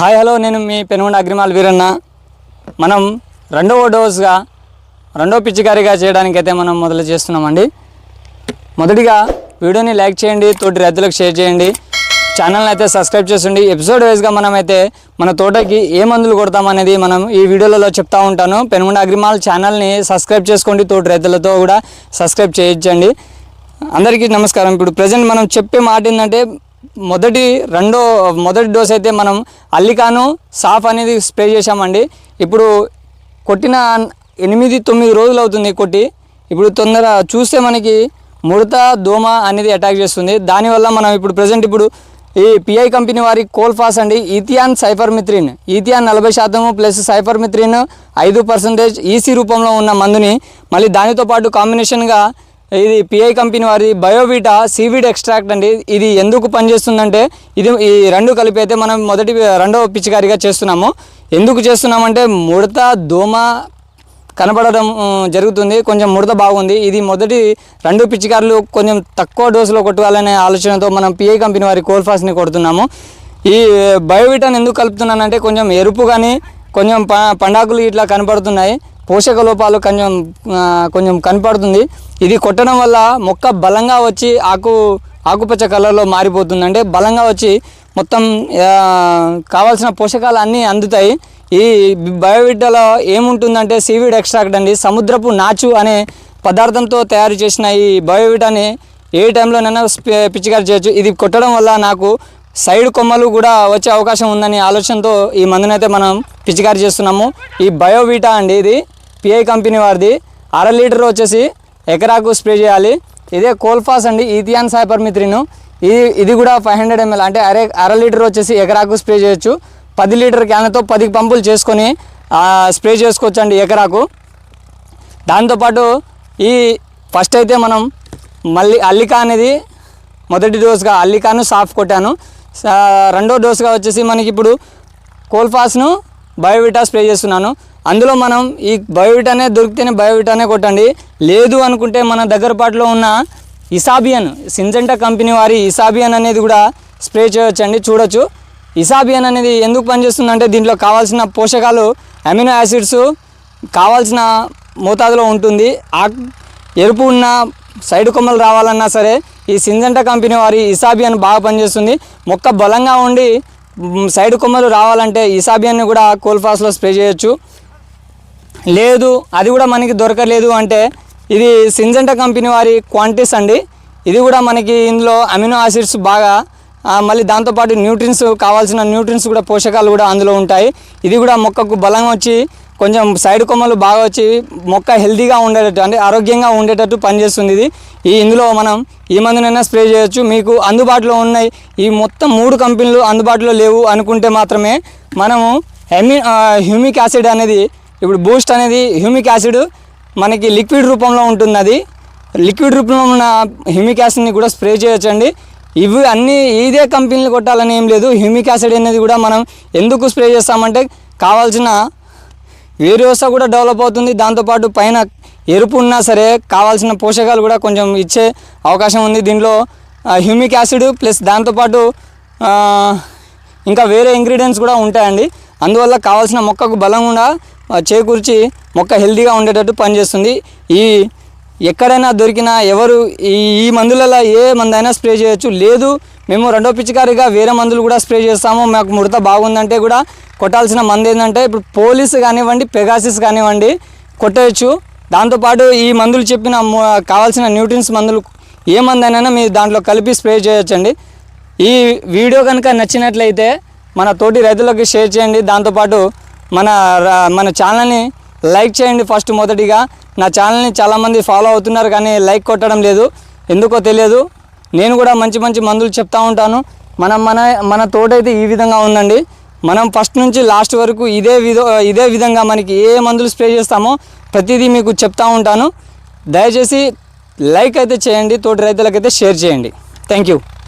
Hi hello నేను మీ Penugonda agri mall Veeranna. మనం రెండవ డోస్గా రెండో పిచ్చికారిగా చేయడానికైతే మనం మొదలు చేస్తున్నామండి. మొదటిగా వీడియోని లైక్ చేయండి తోటి రైతులకు షేర్ చేయండి. ఛానల్ని అయితే సబ్స్క్రైబ్ చేసుకోండి ఎపిసోడ్ వైజ్గా మనమైతే మన తోటకి ఏ మందులు కొడతామనేది మనం ఈ వీడియోలలో చెప్తా ఉంటాను. పెనుగొండ అగ్రిమాల్ ఛానల్ని సబ్స్క్రైబ్ చేసుకోండి తోటి రైతులతో కూడా సబ్స్క్రైబ్ చేయించండి అందరికీ నమస్కారం. ఇప్పుడు ప్రజెంట్ మనం చెప్పే మాట ఏంటంటే మొదటి రెండో మొదటి డోస్ అయితే మనం అల్లికాను సాఫ్ అనేది స్ప్రే చేశామండి. ఇప్పుడు కొట్టిన ఎనిమిది తొమ్మిది రోజులు అవుతుంది కొట్టి. ఇప్పుడు తొందర చూస్తే మనకి ముడత దోమ అనేది అటాక్ చేస్తుంది. దానివల్ల మనం ఇప్పుడు ప్రజెంట్ ఇప్పుడు ఈ పిఐ కంపెనీ వారి కోల్ఫాస్ అండి ఈథియాన్ సైఫర్మిత్రిన్ ఈథియాన్ నలభై శాతము ప్లస్ సైఫర్మిత్రిన్ ఐదు పర్సెంటేజ్ ఈసీ రూపంలో ఉన్న మందుని మళ్ళీ దానితో పాటు కాంబినేషన్గా ఇది పిఐ కంపెనీ వారి బయోవిటా సీవీడ్ ఎక్స్ట్రాక్ట్ అండి. ఇది ఎందుకు పనిచేస్తుందంటే ఇది ఈ రెండు కలిపి అయితే మనం మొదటి రెండవ పిచ్చికారిగా చేస్తున్నాము. ఎందుకు చేస్తున్నామంటే ముడత దోమ కనపడడం జరుగుతుంది. కొంచెం ముడత బాగుంది. ఇది మొదటి రెండు పిచ్చికారులు కొంచెం తక్కువ డోసులో కొట్టుకోవాలనే ఆలోచనతో మనం పిఐ కంపెనీ వారి కోల్ఫాస్ని కొడుతున్నాము. ఈ బయోవిటాన్ ఎందుకు కలుపుతున్నానంటే కొంచెం ఎరుపు కానీ కొంచెం ప పండాకులు ఇట్లా కనపడుతున్నాయి. పోషక లోపాలు కొంచెం కొంచెం కనపడుతుంది. ఇది కొట్టడం వల్ల మొక్క బలంగా వచ్చి ఆకు ఆకుపచ్చ కలర్లో మారిపోతుంది. అంటే బలంగా వచ్చి మొత్తం కావాల్సిన పోషకాలు అన్నీ అందుతాయి. ఈ బయోవిడ్డలో ఏముంటుందంటే సీవీడ్ ఎక్స్ట్రాక్ట్ అండి. సముద్రపు నాచు అనే పదార్థంతో తయారు చేసిన ఈ బయోవిటాని ఏ టైంలోనైనా స్పే- చేయొచ్చు. ఇది కొట్టడం వల్ల నాకు సైడ్ కొమ్మలు కూడా వచ్చే అవకాశం ఉందని ఆలోచనతో ఈ మందునైతే మనం పిచికారి చేస్తున్నాము. ఈ బయోవీటా అండి ఇది. పిఐ కంపెనీ వారిది. అర లీటర్ వచ్చేసి ఎకరాకు స్ప్రే చేయాలి. ఇదే కోల్ఫాస్ అండి ఈథియాన్ సైపర్మిత్రిన్ ఇది ఇది కూడా ఫైవ్ హండ్రెడ్ ఎంఎల్ అంటే అరే అర లీటర్ వచ్చేసి ఎకరాకు స్ప్రే చేయొచ్చు. పది లీటర్ క్యాన్తో పది పంపులు చేసుకొని స్ప్రే చేసుకోవచ్చు అండి ఎకరాకు దాంతోపాటు ఈ ఫస్ట్ అయితే మనం మళ్ళీ అల్లిక అనేది మొదటి డోస్గా అల్లికాను సాఫ్ కొట్టాను. రెండో డోసుగా వచ్చేసి మనకి ఇప్పుడు కోల్ఫాస్ను బయోవిటా స్ప్రే చేస్తున్నాను. అందులో మనం ఈ బయోవిటానే దొరికితేనే బయోవిటానే కొట్టండి. లేదు అనుకుంటే మన దగ్గర పాటులో ఉన్న ఇసాబియన్ సింజెంటా కంపెనీ వారి ఇసాబియన్ అనేది కూడా స్ప్రే చేయొచ్చండి చూడొచ్చు. ఇసాబియన్ అనేది ఎందుకు పనిచేస్తుందంటే దీంట్లో కావాల్సిన పోషకాలు అమినో యాసిడ్స్ కావాల్సిన మోతాదులో ఉంటుంది. ఆ ఎరుపు ఉన్న సైడ్ కొమ్మలు రావాలన్నా సరే ఈ సింజంట కంపెనీ వారి ఇసాబియన్ బాగా పనిచేస్తుంది. మొక్క బలంగా ఉండి సైడ్ కొమ్మలు రావాలంటే ఇసాబియన్ని కూడా కోల్ఫాస్లో స్ప్రే చేయొచ్చు. లేదు అది కూడా మనకి దొరకలేదు అంటే ఇది సింజంట కంపెనీ వారి క్వాంటిస్ అండి. ఇది కూడా మనకి ఇందులో అమినో యాసిడ్స్ బాగా మళ్ళీ దాంతోపాటు న్యూట్రిన్స్ కావాల్సిన న్యూట్రిన్స్ కూడా పోషకాలు కూడా అందులో ఉంటాయి. ఇది కూడా మొక్కకు బలం వచ్చి కొంచెం సైడ్ కొమ్మలు బాగా వచ్చి మొక్క హెల్తీగా ఉండేటట్టు అంటే ఆరోగ్యంగా ఉండేటట్టు పనిచేస్తుంది ఇది. ఈ ఇందులో మనం ఈ మందునైనా స్ప్రే చేయొచ్చు. మీకు అందుబాటులో ఉన్నాయి. ఈ మొత్తం మూడు కంపెనీలు అందుబాటులో లేవు అనుకుంటే మాత్రమే మనము హెమి హ్యూమిక్ యాసిడ్ అనేది ఇప్పుడు బూస్ట్ అనేది హ్యూమిక్ యాసిడ్ మనకి లిక్విడ్ రూపంలో ఉంటుంది అది. లిక్విడ్ రూపంలో ఉన్న హ్యూమిక్ యాసిడ్ని కూడా స్ప్రే చేయొచ్చండి. ఇవి అన్నీ ఇదే కంపెనీలు కొట్టాలని ఏం లేదు. హ్యూమిక్ యాసిడ్ అనేది కూడా మనం ఎందుకు స్ప్రే చేస్తామంటే కావాల్సిన వేరు వ్యవస్థ కూడా డెవలప్ అవుతుంది. దాంతోపాటు పైన ఎరుపు ఉన్నా సరే కావాల్సిన పోషకాలు కూడా కొంచెం ఇచ్చే అవకాశం ఉంది. దీనిలో హ్యూమిక్ యాసిడ్ ప్లస్ దాంతోపాటు ఇంకా వేరే ఇంగ్రీడియంట్స్ కూడా ఉంటాయండి. అందువల్ల కావాల్సిన మొక్కకు బలంగా చేకూర్చి మొక్క హెల్తీగా ఉండేటట్టు పనిచేస్తుంది. ఈ ఎక్కడైనా దొరికినా ఎవరు ఈ ఈ మందులలో ఏ మందైనా స్ప్రే చేయొచ్చు. లేదు మేము రెండో పిచికారిగా వేరే మందులు కూడా స్ప్రే చేస్తాము. మాకు ముడత బాగుందంటే కూడా కొట్టాల్సిన మందు ఏంటంటే ఇప్పుడు పోలీస్ కానివ్వండి పెగాసిస్ కానివ్వండి కొట్టవచ్చు దాంతోపాటు ఈ మందులు చెప్పిన కావాల్సిన న్యూట్రిన్స్ మందులు ఏ మందైనా మీరు దాంట్లో కలిపి స్ప్రే చేయొచ్చండి. ఈ వీడియో కనుక నచ్చినట్లయితే మన తోటి రైతులకు షేర్ చేయండి. దాంతోపాటు మన మన ఛానల్ని లైక్ చేయండి ఫస్ట్ మొదటిగా. నా ఛానల్ని చాలామంది ఫాలో అవుతున్నారు కానీ లైక్ కొట్టడం లేదు. ఎందుకో తెలియదు. నేను కూడా మంచి మంచి మందులు చెప్తా ఉంటాను. మనం మన మన తోటైతే ఈ విధంగా ఉందండి. మనం ఫస్ట్ నుంచి లాస్ట్ వరకు ఇదే విధ ఇదే విధంగా మనకి ఏ మందులు స్ప్రే చేస్తామో ప్రతిదీ మీకు చెప్తా ఉంటాను. దయచేసి లైక్ అయితే చేయండి తోటి రైతులకైతే షేర్ చేయండి. Thank you.